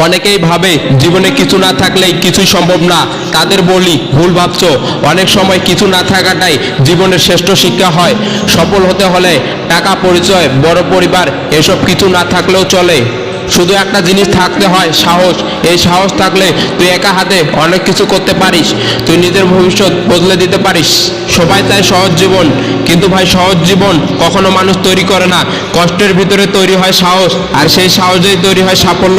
অনেকেই ভাবে জীবনে কিছু না থাকলেই কিছুই সম্ভব না। তাদের বলি, ভুল ভাবছ? অনেক সময় কিছু না থাকাটাই জীবনের শ্রেষ্ঠ শিক্ষা হয়। সফল হতে হলে টাকা, পরিচয়, বড় পরিবার, এসব কিছু না থাকলেও চলে। শুধু একটা জিনিস থাকতে হয়, সাহস। এই সাহস থাকলে তুই একা হাতে অনেক কিছু করতে পারিস। তুই নিজের ভবিষ্যৎ বদলে দিতে পারিস। সবাই চায় সহজ জীবন, কিন্তু ভাই, সহজ জীবন কখনো মানুষ তৈরি করে না। কষ্টের ভিতরে তৈরি হয় সাহস, আর সেই সাহসেই তৈরি হয় সাফল্য।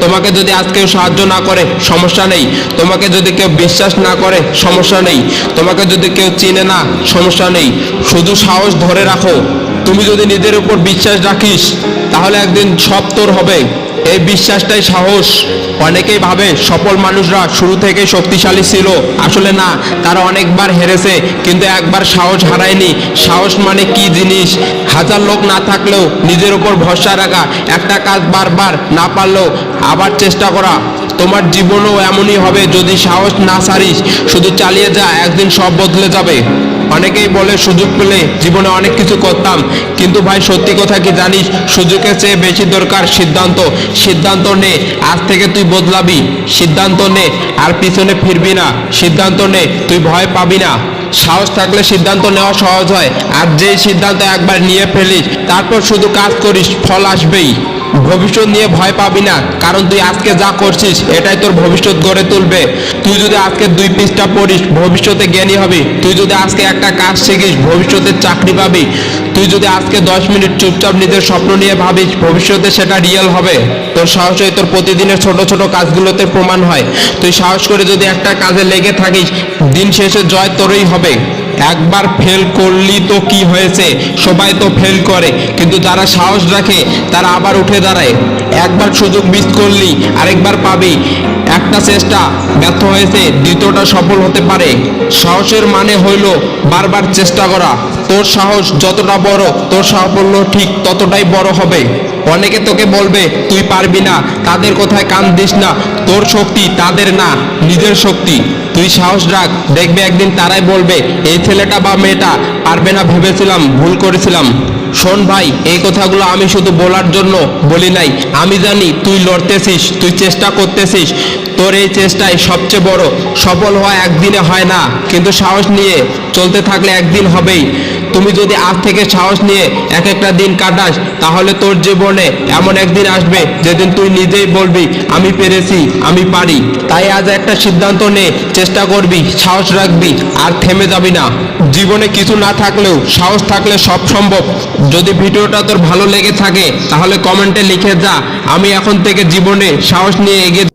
তোমাকে যদি আজ কেউ সাহায্য না করে, সমস্যা নেই। তোমাকে যদি কেউ বিশ্বাস না করে, সমস্যা নেই। তোমাকে যদি কেউ চিনে না, সমস্যা নেই। শুধু সাহস ধরে রাখো। তুমি যদি নিজের উপর বিশ্বাস রাখিস, তাহলে একদিন সব তোর হবে। এই বিশ্বাসটাই সাহস। অনেকেই ভাবে সফল মানুষরা শুরু থেকে শক্তিশালী ছিল। আসলে না, তারা অনেকবার হেরেছে, কিন্তু একবার সাহস হারায়নি। সাহস মানে কি জিনিস? হাজার লোক না থাকলেও নিজের উপর ভরসা রাখা, একটা কাজ বারবার না পারলেও আবার চেষ্টা করা। তোমার জীবনও এমনই হবে যদি সাহস না ছাড়িস শুধু চালিয়ে যা, একদিন সব বদলে যাবে। অনেকেই বলে, সুযোগ পেলে জীবনে অনেক কিছু করতাম। কিন্তু ভাই, সত্যি কথা কি জানিস? সুযোগের চেয়ে বেশি দরকার সিদ্ধান্ত। সিদ্ধান্ত নে, আজ থেকে তুই বদলাবি। সিদ্ধান্ত নে, আর পিছনে ফিরবি না। সিদ্ধান্ত নে, তুই ভয় পাবি না। সাহস থাকলে সিদ্ধান্ত নেওয়া সহজ হয়। আর যেই সিদ্ধান্ত একবার নিয়ে ফেলিস, তারপর শুধু কাজ করিস, ফল আসবেই। ভবিষ্যৎ নিয়ে ভয় পাবি না, কারণ তুই আজকে যা করছিস, এটাই তোর ভবিষ্যৎ গড়ে তুলবে। তুই যদি আজকে দুই পৃষ্ঠা পড়িস, ভবিষ্যতে জ্ঞানী হবি। তুই যদি আজকে একটা কাজ শিখিস, ভবিষ্যতে চাকরি পাবি। তুই যদি আজকে দশ মিনিট চুপচাপ নিজের স্বপ্ন নিয়ে ভাবিস, ভবিষ্যতে সেটা রিয়েল হবে। তোর সাহসই তোর প্রতিদিনের ছোট ছোট কাজগুলোতে প্রমাণ হয়। তুই সাহস করে যদি একটা কাজে লেগে থাকিস, দিন শেষে জয় তোরই হবে। একবার ফেল করলি তো কি হয়েছে? সবাই তো ফেল করে, কিন্তু যারা সাহস রাখে, তারা আবার উঠে দাঁড়ায়। একবার সুযোগ মিস করলি, আরেকবার পাবি। একটা চেষ্টা ব্যর্থ হয়েছে, দ্বিতীয়টা সফল হতে পারে। সাহসের মানে হইল বারবার চেষ্টা করা। তোর সাহস যতটা তোর সাফল্য ঠিক ততটাই বড় হবে। অনেকে তোকে বলবে, তুই পারবি না, তাদের কথায় কান দিস না, তোর শক্তি তাদের না, নিজের শক্তি। তুই সাহস রাখ, দেখবে একদিন তারাই বলবে, এই ছেলেটা বা মেয়েটা পারবে না ভেবেছিলাম, ভুল করেছিলাম। শোন ভাই, এই কথাগুলো আমি শুধু বলার জন্য বলি নাই। আমি জানি তুই লড়তেছিস, তুই চেষ্টা করতেছিস। তোর এই চেষ্টাই সবচেয়ে বড়। সফল হওয়া একদিনে হয় না, কিন্তু সাহস নিয়ে চলতে থাকলে একদিন হবেই। তুমি যদি আজ থেকে সাহস নিয়ে এক একটা দিন কাটাস, তাহলে তোর জীবনে এমন একদিন আসবে যেদিন তুই নিজেই বলবি, আমি পেরেছি, আমি পারি। তাই আজ একটা সিদ্ধান্ত নে, চেষ্টা করবি, সাহস রাখবি, আর থেমে যাবি না। জীবনে কিছু না থাকলেও সাহস থাকলে সব সম্ভব। যদি ভিডিওটা তোর ভালো লেগে থাকে, তাহলে কমেন্টে লিখে যা। আমি এখন থেকে জীবনে সাহস নিয়ে এগিয়ে